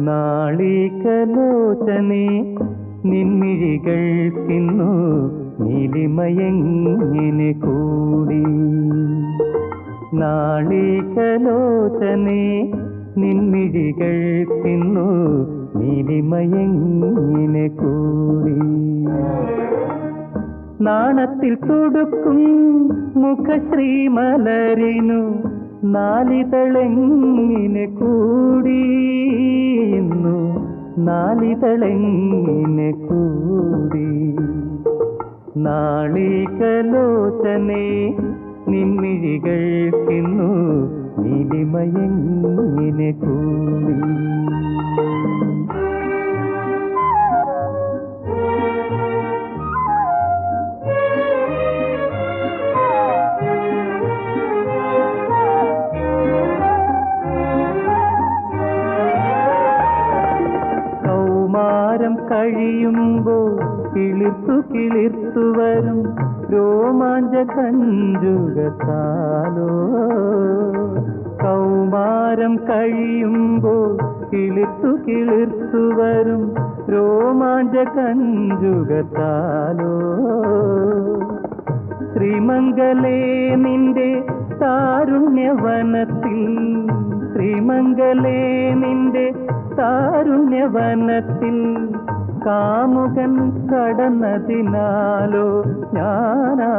നാളികലോചനെ നിൻമിഴികൾക്കിന്നു നീലിമയങ്ങിനെ കൂടി. നാളികലോചനെ നിൻമിഴികൾക്കിന്നു നീലിമയങ്ങിനെ കൂടി. നാണത്തിൽ തുടുക്കും മുഖശ്രീമലരിനു നാലിതളെങ്ങിനെ കൂടിയുന്നു നാലിതളെങ്ങിനെ കൂടി. നാളികലോചനെ നിൻമിഴികൾക്കിന്നു നീലിമയങ്ങിനെ കൂടി. കൗമാരം കഴിയുമ്പോൾ കിളിർത്തു കിളിർത്തു വരും രോമാഞ്ച കഞ്ചുകത്താലോ. കൗമാരം കഴിയുമ്പോൾ കിളിർത്തു കിളിർത്തു വരും രോമാഞ്ച കഞ്ചുകത്താലോ. ശ്രീമംഗലേ നിന്റെ താരുണ്യവനത്തിൽ ശ്രീമംഗലേ നിന്റെ താരുണ്യവനത്തിൽ കാമുകൻ കടന്നതിനാലോ ഞാനാ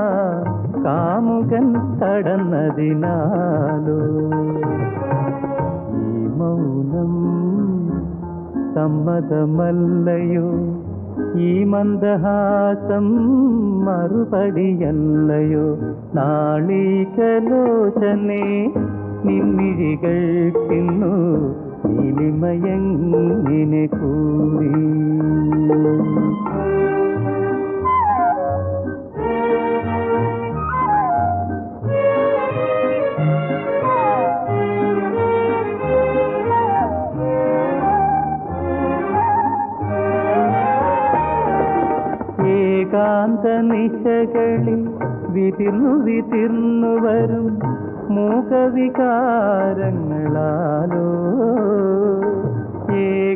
കാമുകൻ കടന്നതിനാലോ? ഈ മൗനം സമ്മതമല്ലയോ? ഈ മന്ദഹാസം മറുപടിയല്ലയോ? നാളികലോചനെ നിൻമിഴികൾക്കിന്നു നീലിമയങ്ങിനെ കൂടി. ഏകാന്ത നിശകളിൽ വിതിർന്നു വിതിർന്നു വരും മൂകവികാരങ്ങളാലോ.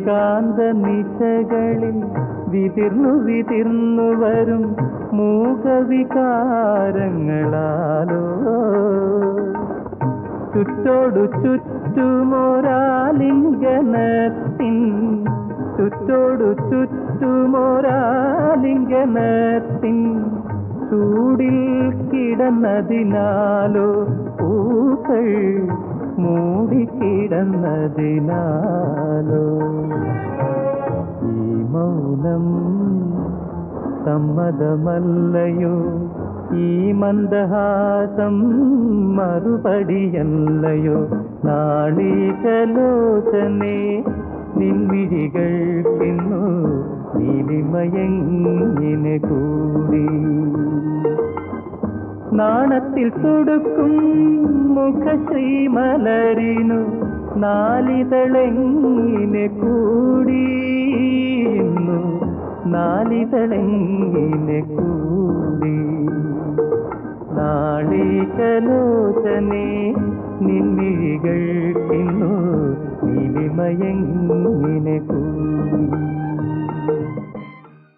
ഏകാന്ത നിശകളിൽ വിതിർന്നു വിതിർന്നു വരും മൂകവികാരങ്ങളാലോ ചുറ്റോടു ചുറ്റുമൊരാലിംഗനത്തിൻ ചുറ്റോടു ചുറ്റുമൊരാലിംഗനത്തിൻ ചൂടിൽ കിടന്നതിനാലോ പൂക്കൾ മൂടിക്കിടന്നതിനാലോ ഈ മൗനം സമ്മതമല്ലയോ? ഈ മന്ദഹാസം മറുപടിയല്ലയോ? നാളികലോചനെ നിൻമിഴികൾക്കിന്നു നീലിമയങ്ങിനെ കൂടി. നാണത്തിൽ തുടുക്കും മുഖശ്രീമലരിനു നാലിതളെങ്ങിനെ കൂടിയുന്നു നാലിതളെങ്ങിനെ കൂടി. നാളികലോചനെ നിൻമിഴികൾക്കിന്നു നിലിമയങ്ങിനെ കൂടി.